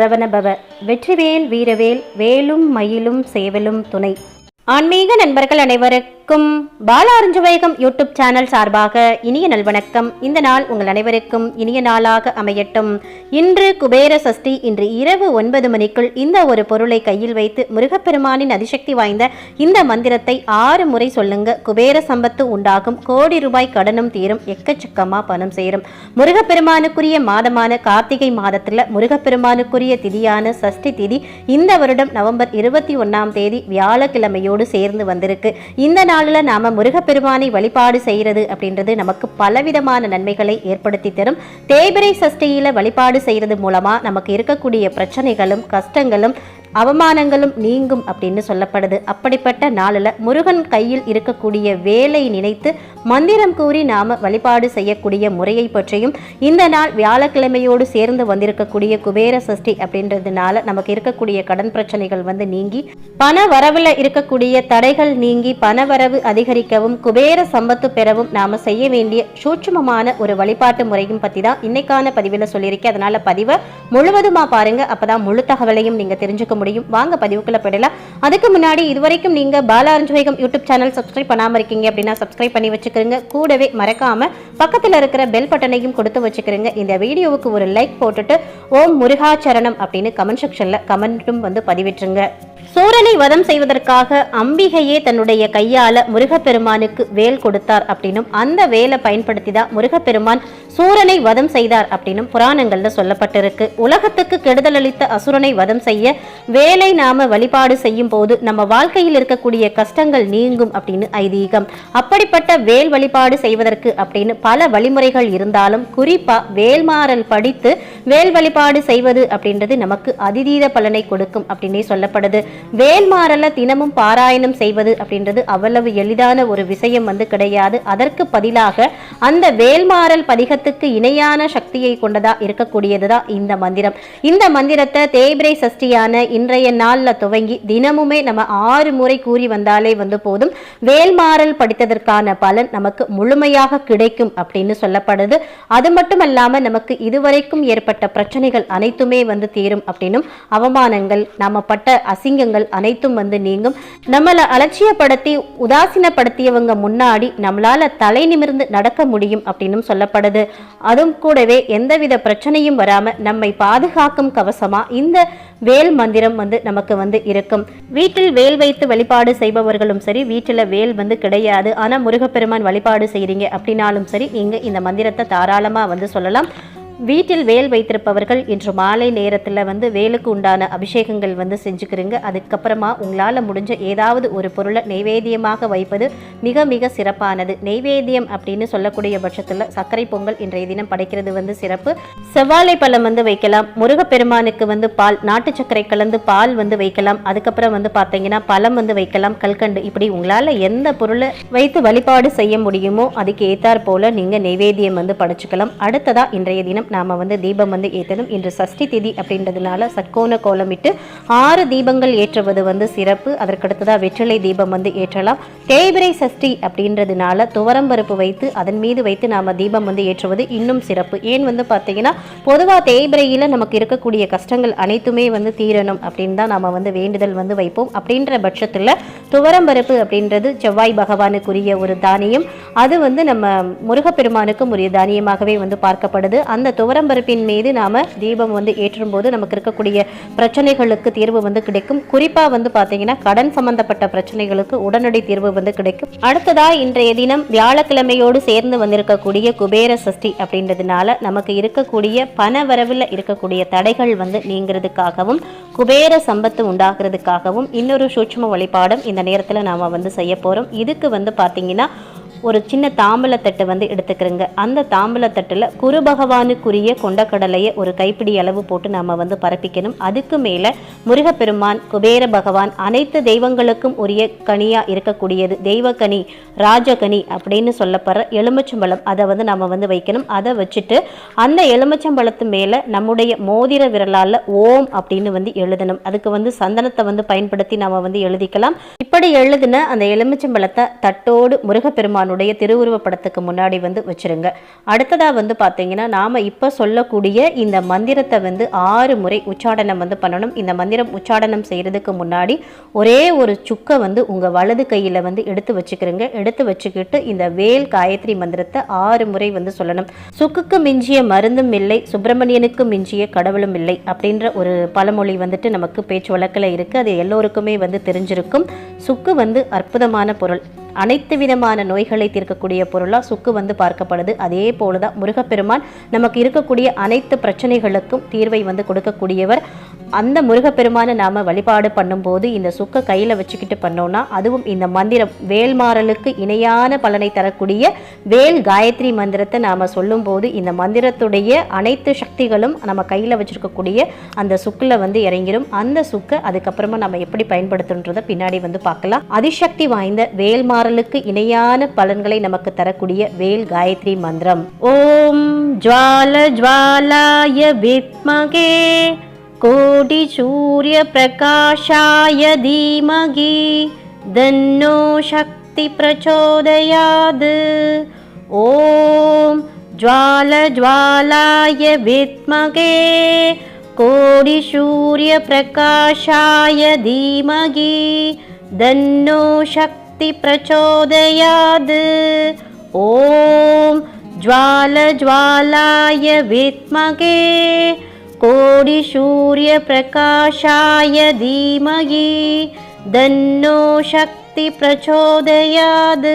சரவணபவ வெற்றிவேல் வீரவேல் வேலும் மயிலும் சேவலும் துணை. ஆன்மீக நண்பர்கள் அனைவருக்கும் பாலாரஞ்சவேகம் யூடியூப் சேனல் சார்பாக இனிய நல்வணக்கம். இந்த நாள் உங்கள் அனைவருக்கும் இனிய நாளாக அமையட்டும். இன்று குபேர சஷ்டி இன்று இரவு ஒன்பது மணிக்குள் இந்த ஒரு பொருளை கையில் வைத்து முருகப்பெருமானின் அதிசக்தி வாய்ந்த இந்த மந்திரத்தை ஆறு முறை சொல்லுங்க. குபேர சம்பத்து உண்டாகும். கோடி ரூபாய் கடனும் தீரும். எக்கச்சக்கமா பணம் சேரும். முருகப்பெருமானுக்குரிய மாதமான கார்த்திகை மாதத்துல முருகப்பெருமானுக்குரிய திதியான சஷ்டி திதி இந்த வருடம் நவம்பர் இருபத்தி ஒன்னாம் தேதி வியாழக்கிழமையோடு சேர்ந்து வந்திருக்கு. இந்த நாளில் நாம முருகப்பெருமானை வழிபாடு செய்யறது அப்படின்றது நமக்கு பலவிதமான நன்மைகளை ஏற்படுத்தி தரும். தேய்பிரை சஷ்டியில வழிபாடு செய்யறது மூலமா நமக்கு இருக்கக்கூடிய பிரச்சனைகளும் கஷ்டங்களும் அவமானங்களும் நீங்கும் அப்படின்னு சொல்லப்படுது. அப்படிப்பட்ட நாளில் முருகன் கையில் இருக்கக்கூடிய வேலை நினைத்து மந்திரம் கூறி நாம வழிபாடு செய்யக்கூடிய முறையை பற்றியும் இந்த நாள் வியாழக்கிழமையோடு சேர்ந்து வந்திருக்கக்கூடிய குபேர சஷ்டி அப்படின்றதுனால நமக்கு இருக்கக்கூடிய கடன் பிரச்சனைகள் வந்து நீங்கி பண வரவில் இருக்கக்கூடிய தடைகள் நீங்கி பண வரவு அதிகரிக்கவும் குபேர சம்பத்து பெறவும் நாம செய்ய வேண்டிய சூட்சுமமான ஒரு வழிபாட்டு முறையும் பற்றி தான் இன்னைக்கான பதிவில் சொல்லியிருக்கேன். அதனால பதிவை முழுவதுமா பாருங்க. அப்பதான் முழு தகவலையும் நீங்க தெரிஞ்சுக்க முடியும். வாங்க பதிவுக்குள்ள போயிடலாம். அதுக்கு முன்னாடி இதுவரைக்கும் நீங்க பாலாரஞ்சவேகம் யூடியூப் சேனல் சப்ஸ்கிரைப் பண்ணாம இருக்கீங்க அப்படின்னா சப்ஸ்கிரைப் பண்ணி வச்சுக்கிறீங்க கூடவே மறக்காம பக்கத்துல இருக்கிற பெல் பட்டனையும் கொடுத்து வச்சுக்கிறீங்க இந்த வீடியோவுக்கு ஒரு லைக் போட்டுட்டு ஓம் முருகாச்சரணம் அப்படின்னு கமெண்ட் செக்ஷன்ல கமெண்ட்டும் வந்து பதிவிட்டுருங்க. சூரனை வதம் செய்வதற்காக அம்பிகையே தன்னுடைய கையால முருகப்பெருமானுக்கு வேல் கொடுத்தார் அப்படின்னும் அந்த வேலை பயன்படுத்தி தான் முருகப்பெருமான் சூரனை வதம் செய்தார் அப்படின்னும் புராணங்கள்ல சொல்லப்பட்டிருக்கு. உலகத்துக்கு கெடுதல் அளித்த அசுரனை வதம் செய்ய வேலை நாம வழிபாடு செய்யும் போது நம்ம வாழ்க்கையில் இருக்கக்கூடிய கஷ்டங்கள் நீங்கும் அப்படின்னு ஐதீகம். அப்படிப்பட்ட வேல் வழிபாடு செய்வதற்கு அப்படின்னு பல வழிமுறைகள் இருந்தாலும் குறிப்பா வேல்மாறல் படித்து வேல் வழிபாடு செய்வது அப்படின்றது நமக்கு அதிதீத பலனை கொடுக்கும் அப்படின்னே சொல்லப்படுது. வேல்மாறல தினமும் பாராயணம் செய்வது அப்படின்றது அவ்வளவு எளிதான ஒரு விஷயம் வந்து கிடையாது. அதற்கு பதிலாக அந்த வேல்மாறல் பதிகத்துக்கு இணையான சக்தியை கொண்டதா இருக்கக்கூடியதுதான் இந்த மந்திரம். இந்த மந்திரத்தை தேய்பிரை சஷ்டியான இன்றைய நாளில் துவங்கி தினமுமே நம்ம ஆறு முறை கூறி வந்தாலே வந்து போதும். வேல்மாறல் படித்ததற்கான பலன் நமக்கு முழுமையாக கிடைக்கும் அப்படின்னு சொல்லப்படுது. அது மட்டும் இல்லாம நமக்கு இதுவரைக்கும் ஏற்பட்ட பிரச்சனைகள் அனைத்துமே வந்து தீரும் அப்படின்னும் அவமானங்கள் நாம பட்ட அசிங்கங்கள் அனைத்தும் வந்து நீங்கும். நம்மளை அலட்சியப்படுத்தி உதாசீனப்படுத்தியவங்க முன்னாடி நம்மளால தலை நிமிர்ந்து நடக்க முடியும் அப்படின்னு சொல்லப்படுது. அதுவும் கூடவே எந்தவித பிரச்சனையும் வராம நம்மை பாதுகாக்கும் கவசமா இந்த வேல் மந்திரம் வந்து நமக்கு வந்து இருக்கும். வீட்டில் வேல் வைத்து வழிபாடு செய்பவர்களும் சரி வீட்டில் வேல் வந்து கிடையாது. ஆனால் முருகப்பெருமான் வழிபாடு செய்கிறீங்க அப்படின்னாலும் சரி நீங்கள் இந்த மந்திரத்தை தாராளமாக வந்து சொல்லலாம். வீட்டில் வேல் வைத்திருப்பவர்கள் இன்று மாலை நேரத்தில் வந்து வேலுக்கு உண்டான அபிஷேகங்கள் வந்து செஞ்சுக்கிறீங்க. அதுக்கப்புறமா உங்களால் முடிஞ்ச ஏதாவது ஒரு பொருளை நெய்வேத்தியமாக வைப்பது மிக மிக சிறப்பானது. நெய்வேத்தியம் அப்படின்னு சொல்லக்கூடிய பட்சத்தில் சர்க்கரை பொங்கல் இன்றைய தினம் படைக்கிறது வந்து சிறப்பு. செவ்வாழை பழம் வந்து வைக்கலாம். முருகப்பெருமானுக்கு வந்து பால் நாட்டு சர்க்கரை கலந்து பால் வந்து வைக்கலாம். அதுக்கப்புறம் வந்து பார்த்தீங்கன்னா பழம் வந்து வைக்கலாம். கல்கண்டு. இப்படி உங்களால் எந்த பொருளை வைத்து வழிபாடு செய்ய முடியுமோ அதுக்கு ஏத்தாற் போல் நீங்கள் நெய்வேத்தியம் வந்து படைச்சிக்கலாம். அடுத்ததாக இன்றைய தினம் நாம் வந்து தீபம் வந்து ஏற்றணும் இன்று சஷ்டி திதி அப்படின்றதுனால சட்கோண கோலமிட்டு ஆறு தீபங்கள் ஏற்றுவது வந்து சிறப்பு. அதற்கடுத்ததாக வெற்றிலை தீபம் வந்து ஏற்றலாம். தேய்பிரை சஷ்டி அப்படின்றதுனால துவரம்பருப்பு வைத்து அதன் மீது வைத்து நாம் தீபம் வந்து ஏற்றுவது இன்னும் சிறப்பு. ஏன் வந்து பார்த்தீங்கன்னா பொதுவாக தேய்பிரையில் நமக்கு இருக்கக்கூடிய கஷ்டங்கள் அனைத்துமே வந்து தீரணும் அப்படின்னு தான் நாம் வந்து வேண்டுதல் வந்து வைப்போம். அப்படின்ற பட்சத்தில் துவரம்பருப்பு அப்படின்றது செவ்வாய் பகவானுக்குரிய ஒரு தானியம். அது வந்து நம்ம முருகப்பெருமானுக்கும் உரிய தானியமாகவே வந்து பார்க்கப்படுது. அந்த துவரம்பருப்பின் மீது நாம் தீபம் வந்து ஏற்றும் போது நமக்கு இருக்கக்கூடிய பிரச்சனைகளுக்கு தீர்வு வந்து கிடைக்கும். குறிப்பாக வந்து பார்த்தீங்கன்னா கடன் சம்பந்தப்பட்ட பிரச்சனைகளுக்கு உடனடி தீர்வு வந்து கிடைக்கும். அடுத்ததா இன்றைய தினம் வியாழக்கிழமையோடு சேர்ந்து வந்திருக்கக்கூடிய குபேர சஷ்டி அப்படின்றதுனால நமக்கு இருக்கக்கூடிய பண வரவில் இருக்கக்கூடிய தடைகள் வந்து நீங்கிறதுக்காகவும் குபேர சம்பத்து உண்டாகிறதுக்காகவும் இன்னொரு சூட்சும வழிபாடும் இந்த நேரத்தில் நாம் வந்து செய்ய போகிறோம் இதுக்கு வந்து பார்த்தீங்கன்னா ஒரு சின்ன தாம்பலத்தட்டு வந்து எடுத்துக்கிறோங்க. அந்த தாம்பலத்தட்டில் குரு பகவானுக்குரிய கொண்டக்கடலையை ஒரு கைப்பிடி அளவு போட்டு நம்ம வந்து பரப்பிக்கணும். அதுக்கு மேலே முருகப்பெருமான் குபேர பகவான் அனைத்து தெய்வங்களுக்கும் உரிய கனியாக இருக்கக்கூடியது. தெய்வக்கனி ராஜகனி அப்படின்னு சொல்லப்படுற எலுமிச்சம்பழம் அதை வந்து நம்ம வந்து வைக்கணும். அதை வச்சுட்டு அந்த எலுமிச்சம்பழத்து மேலே நம்முடைய மோதிர விரலால் ஓம் அப்படின்னு வந்து எழுதணும். அதுக்கு வந்து சந்தனத்தை வந்து பயன்படுத்தி நம்ம வந்து எழுதிக்கலாம். இப்படி எழுதின அந்த எலுமிச்சம்பழத்தை தட்டோடு முருகப்பெருமான் முருகப்பெருமானுடைய திருவுருவப்படத்துக்கு முன்னாடி வந்து வச்சிருங்க. அடுத்ததாக வந்து பார்த்தீங்கன்னா நாம் இப்போ சொல்லக்கூடிய இந்த மந்திரத்தை வந்து ஆறு முறை உச்சாடனம் வந்து பண்ணணும். இந்த மந்திரம் உச்சாடனம் செய்கிறதுக்கு முன்னாடி ஒரே ஒரு சுக்கை வந்து உங்கள் வலது கையில் வந்து எடுத்து வச்சுக்கிறீங்க. எடுத்து வச்சுக்கிட்டு இந்த வேல் காயத்ரி மந்திரத்தை ஆறு முறை வந்து சொல்லணும். சுக்குக்கு மிஞ்சிய மருந்தும் இல்லை சுப்பிரமணியனுக்கு மிஞ்சிய கடவுளும் இல்லை அப்படின்ற ஒரு பழமொழி வந்துட்டு நமக்கு பேச்சு வழக்கில் இருக்குது அது எல்லோருக்குமே வந்து தெரிஞ்சிருக்கும். சுக்கு வந்து அற்புதமான பொருள். அனைத்து விதமான நோய்களை தீர்க்கக்கூடிய பொருளாக சுக்கு வந்து பார்க்கப்படுது. அதே போல தான் முருகப்பெருமான் நமக்கு இருக்கக்கூடிய அனைத்து பிரச்சனைகளுக்கும் தீர்வை வந்து கொடுக்கக்கூடியவர். அந்த முருகப்பெருமானை நாம் வழிபாடு பண்ணும்போது இந்த சுக்கை கையில் வச்சுக்கிட்டு பண்ணோன்னா அதுவும் இந்த மந்திரம் வேல்மாறலுக்கு இணையான பலனை தரக்கூடிய வேல் காயத்ரி மந்திரத்தை நாம் சொல்லும்போது இந்த மந்திரத்துடைய அனைத்து சக்திகளும் நம்ம கையில் வச்சுருக்கக்கூடிய அந்த சுக்கில் வந்து இறங்கிடும் அந்த சுக்கை அதுக்கப்புறமா நம்ம எப்படி பயன்படுத்துன்றதை பின்னாடி வந்து பார்க்கலாம். அதிசக்தி வாய்ந்த வேல்மாறலுக்கு இணையான பலன்களை நமக்கு தரக்கூடிய வேல் காயத்ரி மந்திரம். ஓம் ஜுவால ஜுவாலாய வித்மகே கோடி சூரிய பிரகாஷாய தீமகி தன்னோ சக்தி பிரச்சோதயாது. ஓம் ஜுவால ஜுவாலாய வித்மகே கோடி சூரிய பிரகாஷாய தீமகி शक्ति प्रचोदयाद् ॐ ज्वालज्वालाय वित्मके कोडिसूर्यप्रकाशाय धीमहि धन्यो शक्ति சக்தி பிரச்சோதயாது.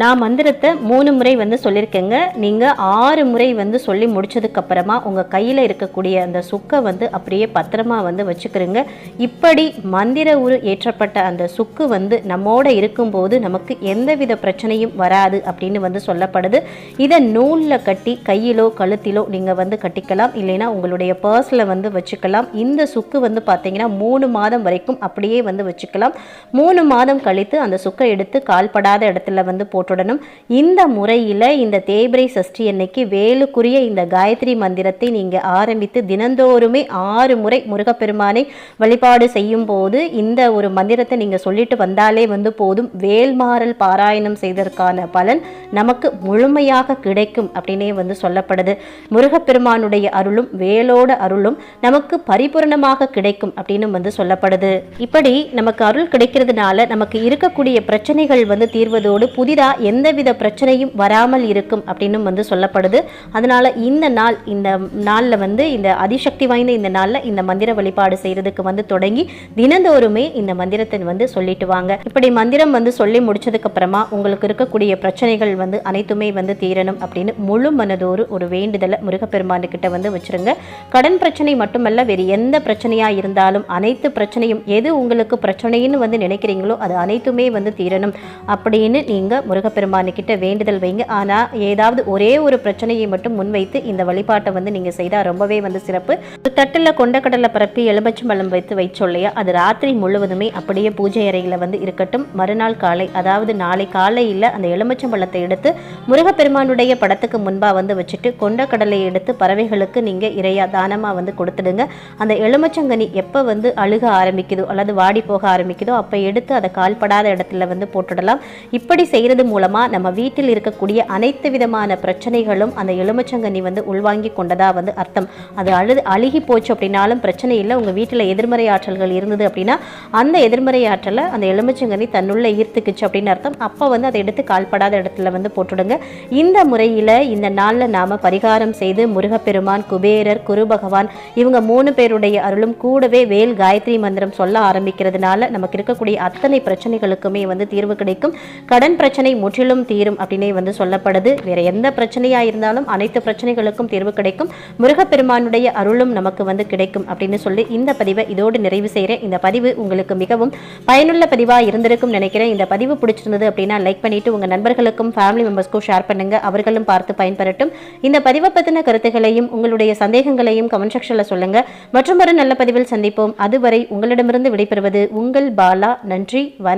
நான் மந்திரத்தை மூணு முறை வந்து சொல்லியிருக்கேங்க நீங்கள் ஆறு முறை வந்து சொல்லி முடிச்சதுக்கு அப்புறமா உங்கள் கையில் இருக்கக்கூடிய அந்த சுக்கை வந்து அப்படியே பத்திரமா வந்து வச்சுக்கிறீங்க. இப்படி மந்திர உரு ஏற்றப்பட்ட அந்த சுக்கு வந்து நம்மோட இருக்கும்போது நமக்கு எந்தவித பிரச்சனையும் வராது அப்படின்னு வந்து சொல்லப்படுது. இதை நூலில் கட்டி கையிலோ கழுத்திலோ நீங்கள் வந்து கட்டிக்கலாம். இல்லைன்னா உங்களுடைய பர்ஸில் வந்து வச்சுக்கலாம். இந்த சுக்கு வந்து பார்த்தீங்கன்னா மூணு மாதம் வரைக்கும் அப்படியே வந்து வச்சுக்கலாம். மூணு மாதம் கழித்து அந்த சுக்கை எடுத்து கால்படாத இடத்துல வந்து போட்டுடணும். இந்த முறையில் இந்த தேய்பிரை சஷ்டி அன்னைக்கு வேலுக்குரிய இந்த காயத்ரி மந்திரத்தை நீங்கள் ஆரம்பித்து தினந்தோறுமே ஆறு முறை முருகப்பெருமானை வழிபாடு செய்யும் போது இந்த ஒரு மந்திரத்தை நீங்கள் சொல்லிட்டு வந்தாலே வந்து போதும். வேல்மாறல் பாராயணம் செய்ததற்கான பலன் நமக்கு முழுமையாக கிடைக்கும் அப்படின்னே வந்து சொல்லப்படுது. முருகப்பெருமானுடைய அருளும் வேலோட அருளும் நமக்கு பரிபூரணமாக கிடைக்கும் அப்படின்னு வந்து சொல்லப்படுது. இப்படி நமக்கு அருள் கிடைக்கிறதுனால நமக்கு இருக்கக்கூடிய பிரச்சனைகள் வந்து தீர்வதோடு புதிதாக எந்தவித பிரச்சனையும் வராமல் இருக்கும் அப்படின்னு வந்து சொல்லப்படுது. அதனால இந்த நாள் இந்த நாளில் வந்து இந்த அதிசக்தி வாய்ந்த இந்த நாளில் இந்த மந்திர வழிபாடு செய்யறதுக்கு வந்து தொடங்கி தினந்தோறுமே இந்த மந்திரத்தை வந்து சொல்லிட்டு வாங்க. இப்படி மந்திரம் வந்து சொல்லி முடிச்சதுக்கு அப்புறமா உங்களுக்கு இருக்கக்கூடிய பிரச்சனைகள் வந்து அனைத்துமே வந்து தீரணும் அப்படின்னு முழு மனதோடு ஒரு வேண்டுதலை முருகப்பெருமானு கிட்ட வந்து வச்சிருங்க. கடன் பிரச்சனை மட்டுமல்ல வேறு எந்த பிரச்சனையா இருந்தாலும் அனைத்து பிரச்சனையும் எது உங்களுக்கு பிரச்சனைன்னு வந்து நினைக்கிறீங்களோ அது அனைத்துமே வந்து தீரணும் அப்படின்னு நீங்கள் முருகப்பெருமானுக்கிட்ட வேண்டுதல் வைங்க. ஆனால் ஏதாவது ஒரே ஒரு பிரச்சனையை மட்டும் முன்வைத்து இந்த வழிபாட்டை வந்து நீங்கள் செய்தால் ரொம்பவே வந்து சிறப்பு. ஒரு தட்டில் கொண்டக்கடலை பரப்பி எலுமிச்சம்பழம் வைத்து வைச்சோம் இல்லையா அது ராத்திரி முழுவதுமே அப்படியே பூஜை அறையில் வந்து இருக்கட்டும். மறுநாள் காலை அதாவது நாளை காலையில் அந்த எலுமிச்சம்பழத்தை எடுத்து முருகப்பெருமானுடைய படத்துக்கு முன்பாக வந்து வச்சுட்டு கொண்டக்கடலை எடுத்து பறவைகளுக்கு நீங்கள் இறையா தானமாக வந்து கொடுத்துடுங்க. அந்த எலுமிச்சங்கனி எப்போ வந்து அழுக ஆரம்பிக்குதோ அல்லது வாடி போக ஆரம்பிக்குதோ அப்போ எடுத்து அதை கால்படாத இடத்துல வந்து போட்டுடலாம். இப்படி செய்கிறது மூலமாக நம்ம வீட்டில் இருக்கக்கூடிய அனைத்து விதமான பிரச்சனைகளும் அந்த எலுமிச்சங்கனி வந்து உள்வாங்கி கொண்டதா வந்து அர்த்தம். அது அழுது அழுகி போச்சு அப்படின்னாலும் பிரச்சனை இல்லை. உங்கள் வீட்டில் எதிர்மறை ஆற்றல்கள் இருந்தது அப்படின்னா அந்த எதிர்மறை ஆற்றலை அந்த எலுமிச்சங்கனி தன்னுள்ள ஈர்த்துக்குச்சு அப்படின்னு அர்த்தம். அப்போ வந்து அதை எடுத்து கால்படாத இடத்துல வந்து போட்டுடுங்க. இந்த முறையில் இந்த நாளில் நாம் பரிகாரம் செய்து முருகப்பெருமான் குபேரர் குரு பகவான் இவங்க மூணு பேருடைய அருளும் கூடவே வேல் காயத்ரி மந்திரம் சொல்ல ஆரம்பிக்கிறதுனால நமக்கு இருக்கக்கூடிய அத்தனை பிரச்சனை பிரச்சனைகளுக்குமே வந்து தீர்வு கிடைக்கும். கடன் பிரச்சனை முற்றிலும் தீரும் அப்படின்னே வந்து சொல்லப்படுது. வேற எந்த பிரச்சனையா இருந்தாலும் அனைத்து பிரச்சனைகளுக்கும் தீர்வு கிடைக்கும். முருகப்பெருமானுடைய அருளும் நமக்கு வந்து கிடைக்கும் அப்படின்னு சொல்லி இந்த பதிவை இதோடு நிறைவு செய்கிறேன் இந்த பதிவு உங்களுக்கு மிகவும் பயனுள்ள பதிவாக இருந்திருக்கும் நினைக்கிறேன். இந்த பதிவு பிடிச்சிருந்தது அப்படின்னா லைக் பண்ணிட்டு உங்கள் நண்பர்களுக்கும் ஃபேமிலி மெம்பர்ஸ்க்கும் ஷேர் பண்ணுங்க. அவர்களும் பார்த்து பயன்பெறட்டும். இந்த பதிவை பற்றின கருத்துகளையும் உங்களுடைய சந்தேகங்களையும் கமெண்ட் செக்ஷனில் சொல்லுங்க. மற்றும் ஒரு நல்ல பதிவில் சந்திப்போம். அதுவரை உங்களிடமிருந்து விடைபெறுவது உங்கள் பாலா. நன்றி. வணக்கம்.